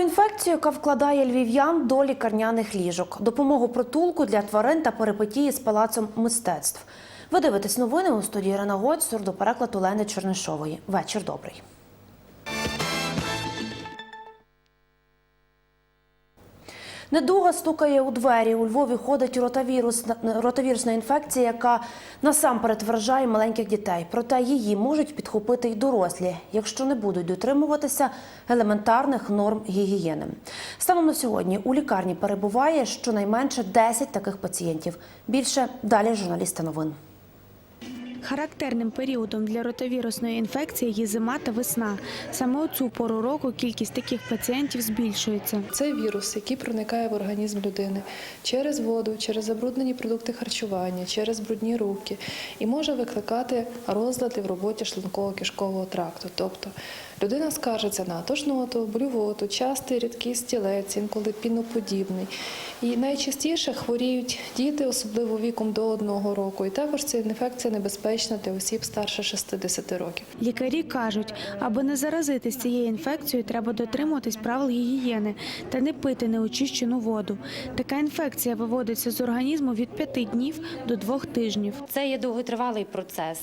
Інфекцію, яка вкладає львів'ян до лікарняних ліжок, допомогу притулку для тварин та перипетії з палацом мистецтв. Ви дивитесь новини у студії Ірина Годь, сурдопереклад Олени Чернишової. Вечір добрий. Недуга стукає у двері. У Львові ходить ротавірус, ротавірусна інфекція, яка насамперед вражає маленьких дітей. Проте її можуть підхопити й дорослі, якщо не будуть дотримуватися елементарних норм гігієни. Станом на сьогодні у лікарні перебуває щонайменше 10 таких пацієнтів. Більше далі журналісти новин. Характерним періодом для ротовірусної інфекції є зима та весна. Саме у цю пору року кількість таких пацієнтів збільшується. Це вірус, який проникає в організм людини через воду, через забруднені продукти харчування, через брудні руки і може викликати розлади в роботі шлунково-кишкового тракту. Тобто людина скаржиться на тошноту, блювоту, частий рідкий стілець, інколи піноподібний. І найчастіше хворіють діти, особливо віком до одного року. І також ця інфекція небезпечна для осіб старше 60 років. Лікарі кажуть, аби не заразитись цією інфекцією, треба дотримуватись правил гігієни та не пити неочищену воду. Така інфекція виводиться з організму від п'яти днів до двох тижнів. Це є довготривалий процес.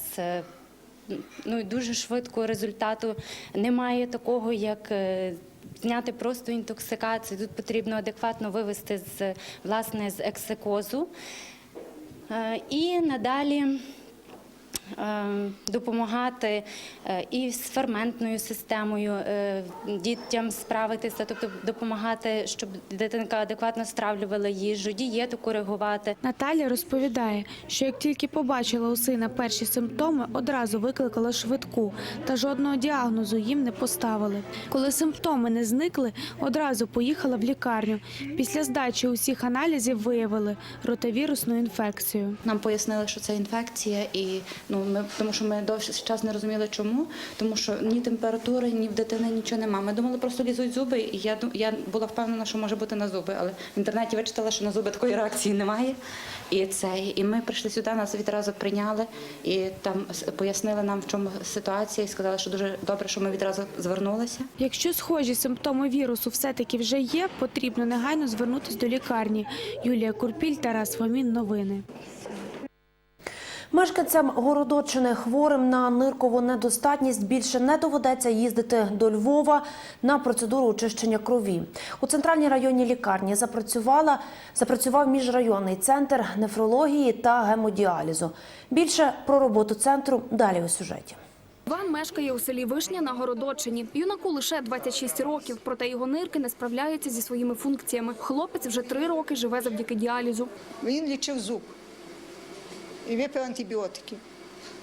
Ну дуже швидко результату немає такого, як е, зняти просто інтоксикацію. Тут потрібно адекватно вивести з власне з ексикозу Е, і надалі. Е, Допомагати е, і з ферментною системою е, дітям справитися, тобто допомагати, щоб дитинка адекватно стравлювала їжу, дієту коригувати. Наталя розповідає, що як тільки побачила у сина перші симптоми, одразу викликала швидку та жодного діагнозу їм не поставили. Коли симптоми не зникли, одразу поїхала в лікарню. Після здачі усіх аналізів виявили ротавірусну інфекцію. Нам пояснили, що це інфекція, і ну ми тому, що ми довший час не розуміли, чому, тому що ні температури, ні в дитини нічого немає. Ми думали, просто лізуть зуби, і я я була впевнена, що може бути на зуби, але в інтернеті вичитала, що на зуби такої реакції немає. І це і ми прийшли сюди, нас відразу прийняли і там пояснили нам, в чому ситуація, і сказали, що дуже добре, що ми відразу звернулися. Якщо схожі симптоми вірусу все-таки вже є, потрібно негайно звернутися до лікарні. Юлія Курпіль, Тарас Фомін. Новини. Мешканцям Городочини хворим на ниркову недостатність більше не доведеться їздити до Львова на процедуру очищення крові. У центральній районній лікарні запрацювала запрацював міжрайонний центр нефрології та гемодіалізу. Більше про роботу центру далі у сюжеті. Іван мешкає у селі Вишня на Городочині. Юнаку лише 26 років, проте його нирки не справляються зі своїми функціями. Хлопець вже три роки живе завдяки діалізу. Він лічив зуб і випив антибіотики.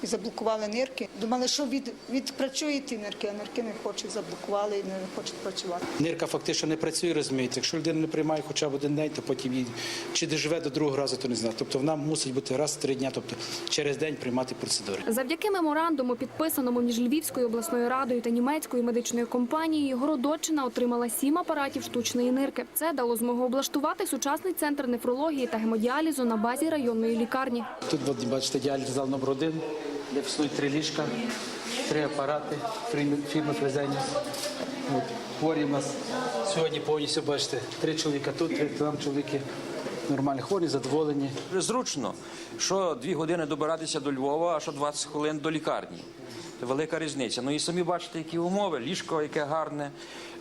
І заблокували нирки. Думали, що від, відпрацює ті нирки, а нирки не хочуть, заблокували і не хочуть працювати. Нирка фактично не працює, розумієте. Якщо людина не приймає хоча б один день, то потім їй чи доживе до другого разу, то не знаю. Тобто вона мусить бути раз в три дні, тобто через день приймати процедури. Завдяки меморандуму, підписаному між Львівською обласною радою та німецькою медичною компанією, Городоччина отримала сім апаратів штучної нирки. Це дало змогу облаштувати сучасний центр нефрології та гемодіалізу на базі районної лікарні. Тут, бачите, діаліз зал номер один, де вснують три ліжка, три апарати фірми, Фрезеніс. Хворі у нас сьогодні повністю, бачите, три чоловіка тут, три там чоловіки нормальні хворі, задоволені. Зручно, що дві години добиратися до Львова, а що 20 хвилин до лікарні. Це велика різниця. Ну і самі бачите, які умови, ліжко яке гарне,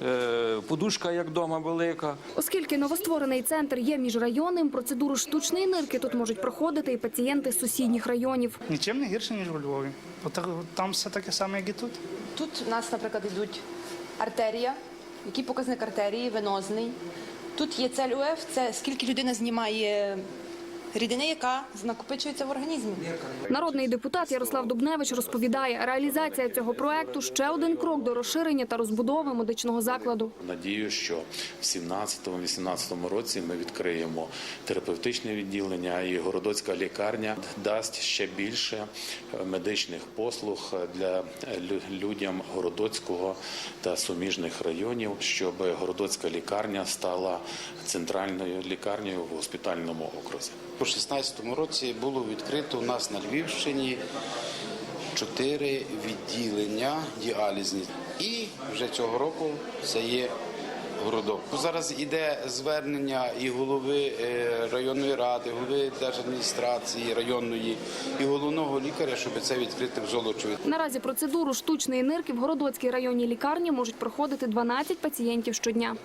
е, подушка як вдома велика. Оскільки новостворений центр є міжрайонним, процедуру штучної нирки тут можуть проходити і пацієнти з сусідніх районів. Нічим не гірше, ніж у Львові. Бо так- там все таке саме, як і тут. Тут у нас, наприклад, йдуть артерія, який показник артерії, венозний. Тут є цель УФ, це скільки людина знімає рідини, яка накопичується в організмі. Народний депутат Ярослав Дубневич розповідає, реалізація цього проекту ще один крок до розширення та розбудови медичного закладу. Надію, що в 17-18 році ми відкриємо терапевтичне відділення і городоцька лікарня дасть ще більше е, медичних послуг для людям городоцького та суміжних районів, щоб городоцька лікарня стала центральною лікарнею в госпітальному окрузі. У 2016 році було відкрито у нас на Львівщині чотири відділення діалізні. І вже цього року це є городок. Зараз іде звернення і голови е, районної ради, голови держадміністрації районної, і головного лікаря, щоб це відкрити в Золочеві. Наразі процедуру штучної нирки в Городоцькій районній лікарні можуть проходити 12 пацієнтів щодня.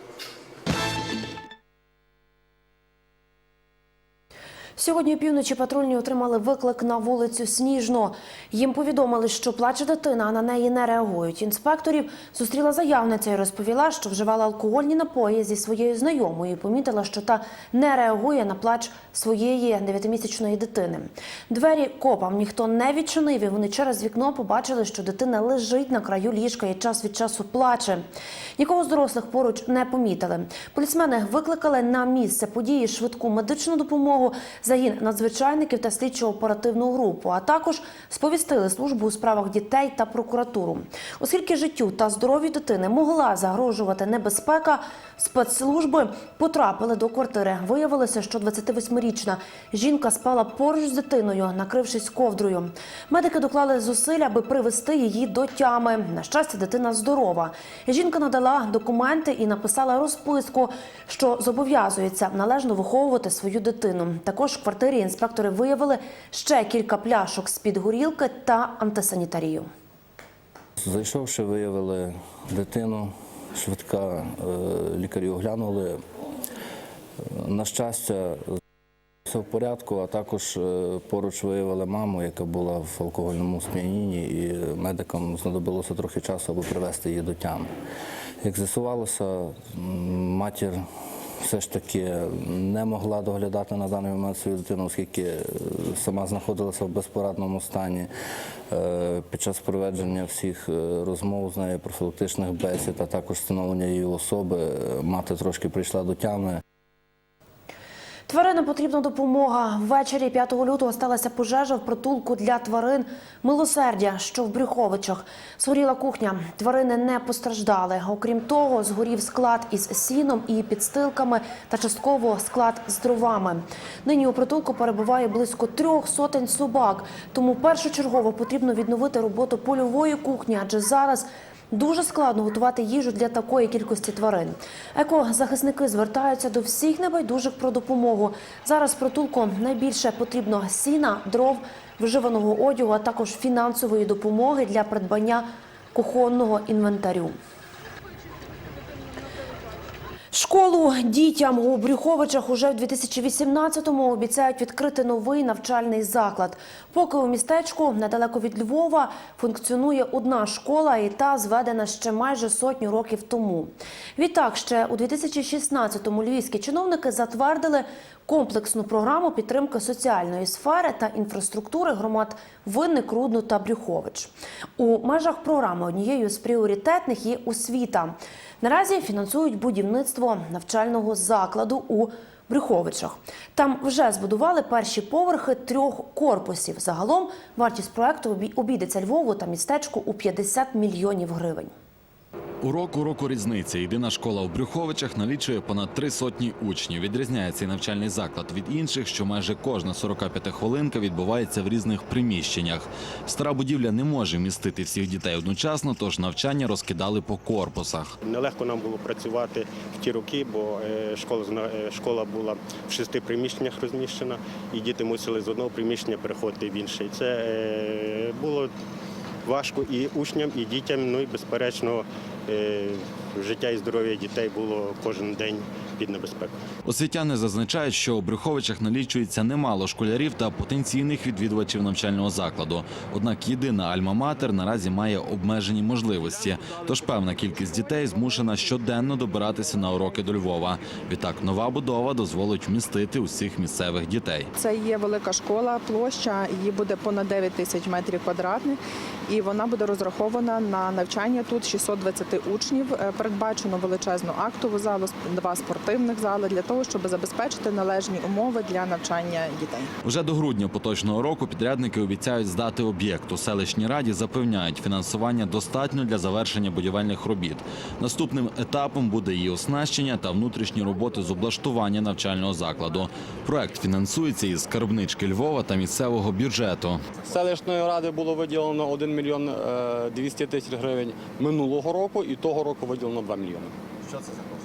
Сьогодні опівночі патрульні отримали виклик на вулицю Сніжну. Їм повідомили, що плаче дитина, а на неї не реагують. Інспекторів зустріла заявниця і розповіла, що вживала алкогольні напої зі своєю знайомою. Помітила, що та не реагує на плач своєї дев'ятимісячної дитини. Двері копам ніхто не відчинив. і Вони через вікно побачили, що дитина лежить на краю ліжка і час від часу плаче. Нікого з дорослих поруч не помітили. Полісмени викликали на місце події швидку медичну допомогу, загін надзвичайників та слідчо-оперативну групу, а також сповістили службу у справах дітей та прокуратуру. Оскільки життю та здоров'ю дитини могла загрожувати небезпека, спецслужби потрапили до квартири. Виявилося, що 28-річна жінка спала поруч з дитиною, накрившись ковдрою. Медики доклали зусиль, аби привести її до тями. На щастя, дитина здорова. Жінка надала документи і написала розписку, що зобов'язується належно виховувати свою дитину. Також квартирі інспектори виявили ще кілька пляшок з-під горілки та антисанітарію. Зайшовши, виявили дитину, швидка е, лікарі оглянули. Е, На щастя, все в порядку, а також е, поруч виявили маму, яка була в алкогольному сп'янінні, і медикам знадобилося трохи часу, аби привести її до тями. Як з'ясувалося, матір все ж таки не могла доглядати на даний момент свою дитину, оскільки е, сама знаходилася в безпорадному стані. Е, Під час проведення всіх е, розмов з нею, профілактичних бесід, а також встановлення її особи, мати трошки прийшла до тями. Тваринам потрібна допомога. Ввечері 5 лютого сталася пожежа в притулку для тварин милосердя, що в Брюховичах. Згоріла кухня. Тварини не постраждали. Окрім того, згорів склад із сіном і підстилками та частково склад з дровами. Нині у притулку перебуває близько трьох сотень собак. Тому першочергово потрібно відновити роботу польової кухні, адже зараз Дуже складно готувати їжу для такої кількості тварин. Екозахисники звертаються до всіх небайдужих про допомогу. Зараз притулку найбільше потрібно сіна, дров, вживаного одягу, а також фінансової допомоги для придбання кухонного інвентарю. Школу дітям у Брюховичах уже в 2018-му обіцяють відкрити новий навчальний заклад. Поки у містечку недалеко від Львова функціонує одна школа, і та зведена ще майже сотню років тому. Відтак, ще у 2016-му львівські чиновники затвердили комплексну програму підтримки соціальної сфери та інфраструктури громад Винник, Рудно та Брюхович. У межах програми однією з пріоритетних є освіта. Наразі фінансують будівництво навчального закладу у Брюховичах. Там вже збудували перші поверхи трьох корпусів. Загалом вартість проекту обі- обійдеться Львову та містечку у 50 мільйонів гривень. Урок уроку різниця. Єдина школа у Брюховичах налічує понад три сотні учнів. Відрізняє цей навчальний заклад від інших, що майже кожна 45 хвилинка відбувається в різних приміщеннях. Стара будівля не може містити всіх дітей одночасно, тож навчання розкидали по корпусах. Нелегко нам було працювати в ті роки, бо е, школа е, школа була в шести приміщеннях розміщена, і діти мусили з одного приміщення переходити в інше. Це е, було важко і учням, і дітям. Ну і безперечно, життя і здоров'я дітей було кожен день під небезпекою. Освітяни зазначають, що у Брюховичах налічується немало школярів та потенційних відвідувачів навчального закладу. Однак єдина альма-матер наразі має обмежені можливості. Тож певна кількість дітей змушена щоденно добиратися на уроки до Львова. Відтак нова будова дозволить вмістити усіх місцевих дітей. Це є велика школа, площа її буде понад 9 тисяч метрів квадратних, і вона буде розрахована на навчання тут 620 учнів. Е, Передбачено величезну актову залу, два спортивних зали для того, щоб забезпечити належні умови для навчання дітей. Вже до грудня поточного року підрядники обіцяють здати об'єкт. У селищній раді запевняють, фінансування достатньо для завершення будівельних робіт. Наступним етапом буде її оснащення та внутрішні роботи з облаштування навчального закладу. Проект фінансується із скарбнички Львова та місцевого бюджету. Селищної ради було виділено 1 мільйон 200 тисяч гривень минулого року, і того року виділено 2 мільйони. Що це за?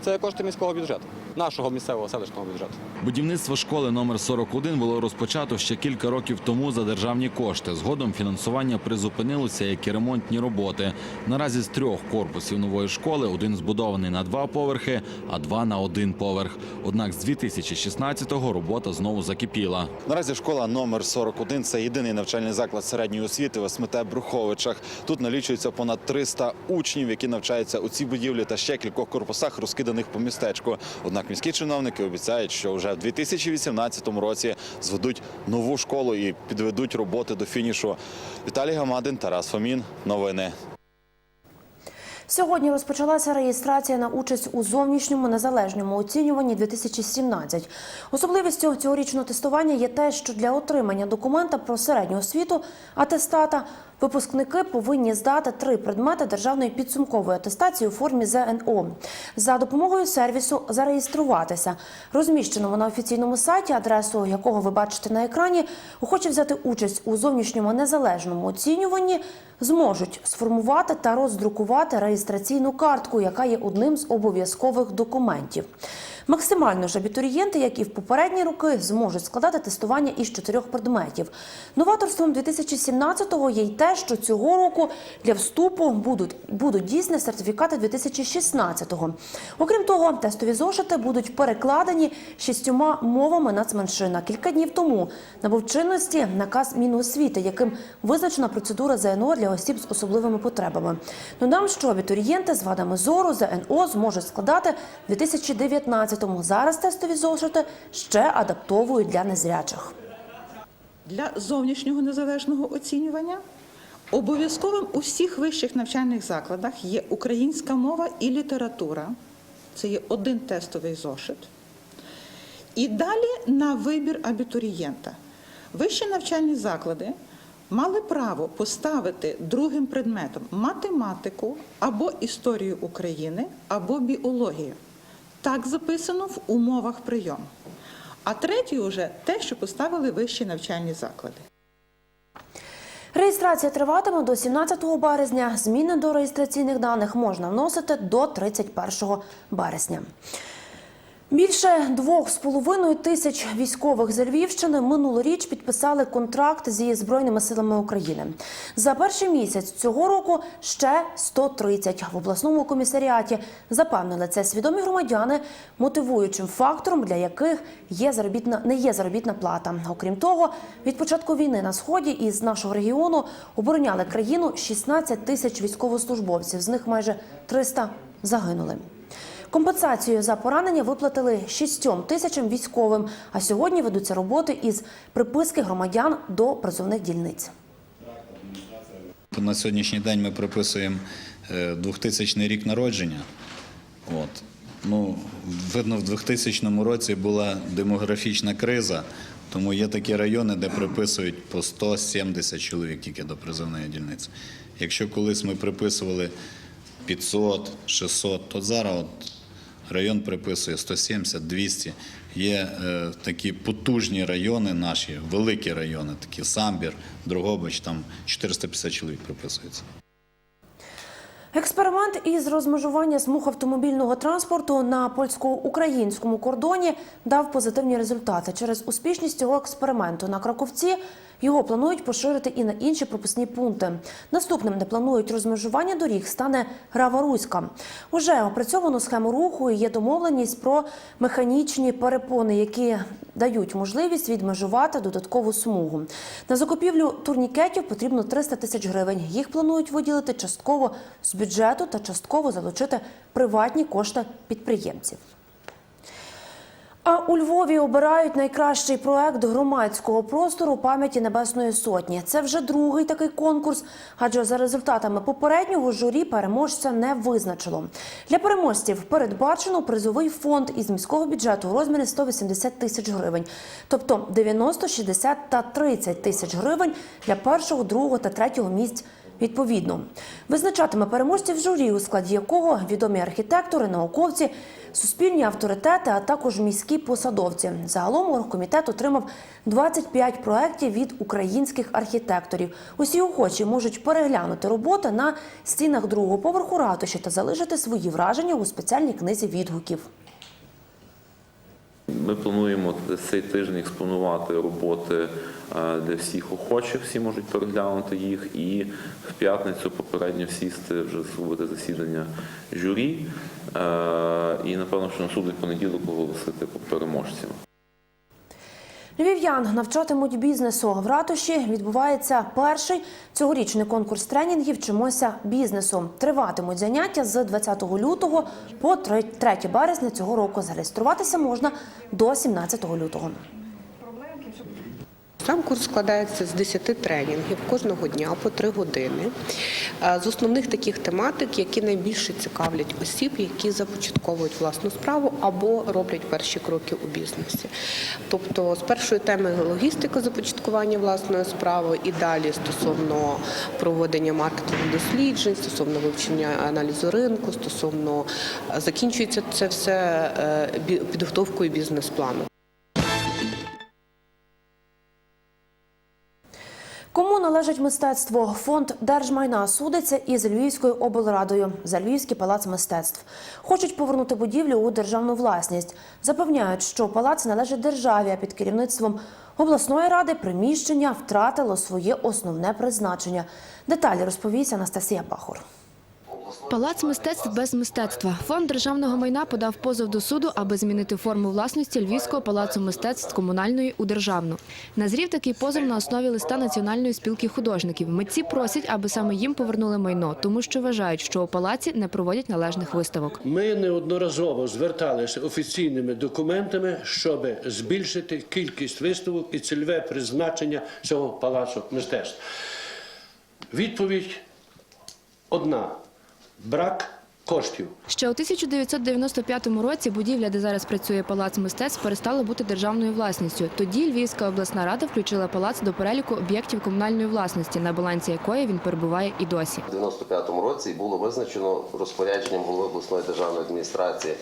Це кошти міського бюджету, нашого місцевого селищного бюджету. Будівництво школи номер 41 було розпочато ще кілька років тому за державні кошти. Згодом фінансування призупинилося, як і ремонтні роботи. Наразі з трьох корпусів нової школи один збудований на два поверхи, а два на один поверх. Однак з 2016-го робота знову закипіла. Наразі школа номер 41 – це єдиний навчальний заклад середньої освіти в СМТ Бруховичах. Тут налічується понад 300 учнів, які навчаються у цій будівлі та ще кількох корпусах, розкиданих по містечку. Однак міські чиновники обіцяють, що вже в 2018 році зведуть нову школу і підведуть роботи до фінішу. Віталій Гамадин, Тарас Фомін. Новини. Сьогодні розпочалася реєстрація на участь у зовнішньому незалежному оцінюванні 2017. Особливістю цьогорічного тестування є те, що для отримання документа про середню освіту атестата випускники повинні здати три предмети державної підсумкової атестації у формі ЗНО. За допомогою сервісу зареєструватися, розміщеному на офіційному сайті, адресу якого ви бачите на екрані, охочі взяти участь у зовнішньому незалежному оцінюванні зможуть сформувати та роздрукувати реєстраційну картку, яка є одним з обов'язкових документів. Максимально ж абітурієнти, як і в попередні роки, зможуть складати тестування із чотирьох предметів. Новаторством 2017-го є й те, що цього року для вступу будуть будуть дійсні сертифікати 2016-го. Окрім того, тестові зошити будуть перекладені шістьома мовами нацменшина. Кілька днів тому набув чинності наказ Міносвіти, яким визначена процедура ЗНО для осіб з особливими потребами. Додам, що абітурієнти з вадами зору ЗНО зможуть складати 2019 тому зараз тестові зошити ще адаптовують для незрячих. Для зовнішнього незалежного оцінювання обов'язковим у всіх вищих навчальних закладах є українська мова і література. Це є один тестовий зошит. І далі на вибір абітурієнта. Вищі навчальні заклади мали право поставити другим предметом математику або історію України, або біологію. Так записано в умовах прийому. А третій уже те, що поставили вищі навчальні заклади. Реєстрація триватиме до 17 березня. Зміни до реєстраційних даних можна вносити до 31 березня. Більше двох з половиною тисяч військових з Львівщини минулоріч підписали контракт зі збройними силами України. За перший місяць цього року ще 130. В обласному комісаріаті запевнили це свідомі громадяни, мотивуючим фактором, для яких є заробітна не є заробітна плата. Окрім того, від початку війни на сході із нашого регіону обороняли країну 16 тисяч військовослужбовців. З них майже 300 загинули. Компенсацію за поранення виплатили шістьом тисячам військовим. А сьогодні ведуться роботи із приписки громадян до призовних дільниць. На сьогоднішній день ми приписуємо е, 2000 рік народження. От. Ну, видно, в 2000 році була демографічна криза, тому є такі райони, де приписують по 170 чоловік тільки до призовної дільниці. Якщо колись ми приписували 500, 600, то зараз от район приписує 170, 200. Є е, такі потужні райони наші, великі райони, такі Самбір, Дрогобич, там 450 чоловік приписується. Експеримент із розмежування смуг автомобільного транспорту на польсько-українському кордоні дав позитивні результати. Через успішність цього експерименту на Краковці його планують поширити і на інші пропускні пункти. Наступним, де планують розмежування доріг, стане Грава-Руська. Уже опрацьовано схему руху і є домовленість про механічні перепони, які дають можливість відмежувати додаткову смугу. На закупівлю турнікетів потрібно 300 тисяч гривень. Їх планують виділити частково з бюджету та частково залучити приватні кошти підприємців. А у Львові обирають найкращий проект громадського простору пам'яті Небесної Сотні. Це вже другий такий конкурс, адже за результатами попереднього журі переможця не визначило. Для переможців передбачено призовий фонд із міського бюджету у розмірі 180 тисяч гривень, тобто 90, 60 та 30 тисяч гривень для першого, другого та третього місць відповідно. Визначатиме переможців журі, у складі якого відомі архітектори, науковці, суспільні авторитети, а також міські посадовці. Загалом оргкомітет отримав 25 проєктів від українських архітекторів. Усі охочі можуть переглянути роботи на стінах другого поверху ратуші та залишити свої враження у спеціальній книзі відгуків. Ми плануємо цей тиждень експонувати роботи для всіх охочих, всі можуть переглянути їх, і в п'ятницю попередньо сісти вже зробити засідання журі. е, І напевно, що на суд понеділок оголосити переможців. Львів'ян навчатимуть бізнесу. В ратуші відбувається перший цьогорічний конкурс тренінгів Чимося бізнесу. Триватимуть заняття з 20 лютого по 3 березня цього року. Зареєструватися можна до 17 лютого. Сам курс складається з 10 тренінгів кожного дня по 3 години. Е, З основних таких тематик, які найбільше цікавлять осіб, які започатковують власну справу або роблять перші кроки у бізнесі. Тобто з першої теми логістика започаткування власної справи і далі стосовно проведення маркетингових досліджень, стосовно вивчення аналізу ринку, стосовно е, закінчується це все е, підготовкою бізнес-плану. Кому належить мистецтво? Фонд держмайна судиться із Львівською облрадою за Львівський палац мистецтв. Хочуть повернути будівлю у державну власність. Запевняють, що палац належить державі, а під керівництвом обласної ради приміщення втратило своє основне призначення. Деталі розповість Анастасія Бахур. Палац мистецтв без мистецтва. Фонд державного майна подав позов до суду, аби змінити форму власності Львівського палацу мистецтв з комунальної у державну. Назрів такий позов на основі листа Національної спілки художників. Митці просять, аби саме їм повернули майно, тому що вважають, що у палаці не проводять належних виставок. Ми неодноразово зверталися офіційними документами, щоб збільшити кількість виставок і цільове призначення цього палацу мистецтв. Відповідь одна брак коштів. Ще у 1995 році будівля, де зараз працює палац мистецтв, перестала бути державною власністю. Тоді Львівська обласна рада включила палац до переліку об'єктів комунальної власності, на балансі якої він перебуває і досі. У 95-му році було визначено розпорядженням голови обласної державної адміністрації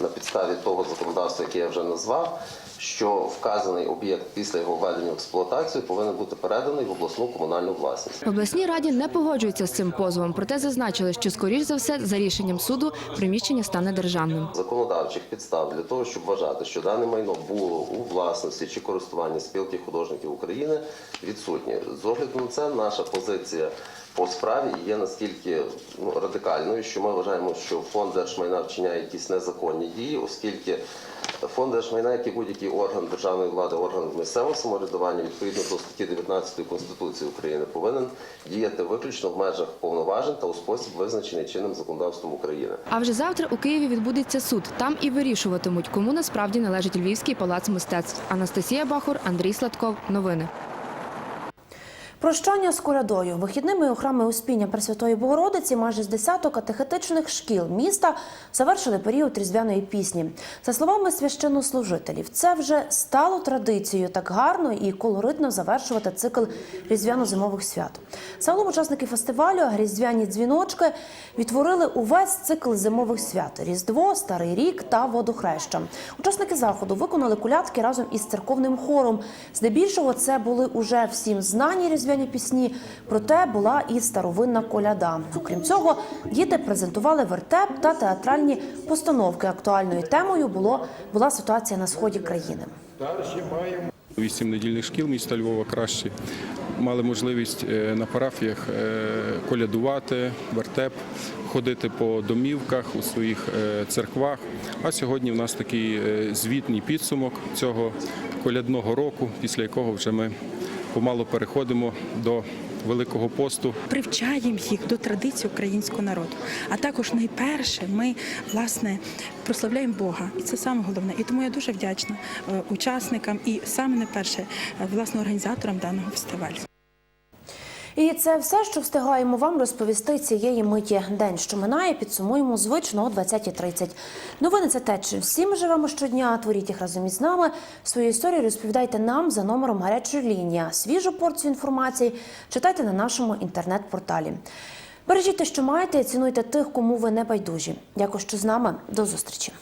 на підставі того законодавства, яке я вже назвав, що вказаний об'єкт після його введення в експлуатацію повинен бути переданий в обласну комунальну власність. В обласній раді не погоджуються з цим позовом, проте зазначили, що скоріш за все за рішенням суду приміщення стане державним. Законодавчих підстав для того, щоб вважати, що дане майно було у власності чи користуванні спілки художників України, відсутні. З огляду на це наша позиція по справі є наскільки ну, радикальною, що ми вважаємо, що фонд держмайна вчиняє якісь незаконні дії, оскільки фонд держмайна, як і будь-який орган державної влади, орган місцевого самоврядування, відповідно до статті 19 Конституції України, повинен діяти виключно в межах повноважень та у спосіб визначений чинним законодавством України. А вже завтра у Києві відбудеться суд. Там і вирішуватимуть, кому насправді належить Львівський палац мистецтв. Анастасія Бахур, Андрій Сладков. Новини. Прощання з колядою. Вихідними у храми Успіння Пресвятої Богородиці майже з десяток катехетичних шкіл міста завершили період різдвяної пісні. За словами священнослужителів, це вже стало традицією так гарно і колоритно завершувати цикл різдвяно-зимових свят. Загалом учасники фестивалю Різдвяні дзвіночки відтворили увесь цикл зимових свят: Різдво, Старий рік та водохреща. Учасники заходу виконали колядки разом із церковним хором. Здебільшого це були уже всім знані різдвяні пісні, проте була і старовинна коляда. Окрім цього, діти презентували вертеп та театральні постановки. Актуальною темою було була ситуація на сході країни. Вісім недільних шкіл міста Львова кращі мали можливість е, на парафіях е, колядувати, вертеп, ходити по домівках у своїх е, церквах. А сьогодні в нас такий звітний підсумок цього колядного року, після якого вже ми помало переходимо до Великого посту. привчаємо їх до традицій українського народу. А також найперше ми власне прославляємо Бога, і це саме головне. І тому я дуже вдячна е, учасникам і саме найперше е, власне організаторам даного фестивалю. І це все, що встигаємо вам розповісти цієї миті. День, що минає, підсумуємо звично о 20.30. Новини це те, чим всі ми живемо щодня. Творіть їх разом із нами. Свою історію розповідайте нам за номером гарячої лінії. Свіжу порцію інформації читайте на нашому інтернет-порталі. Бережіть що маєте, і цінуйте тих, кому ви не байдужі. Дякую, що з нами. До зустрічі.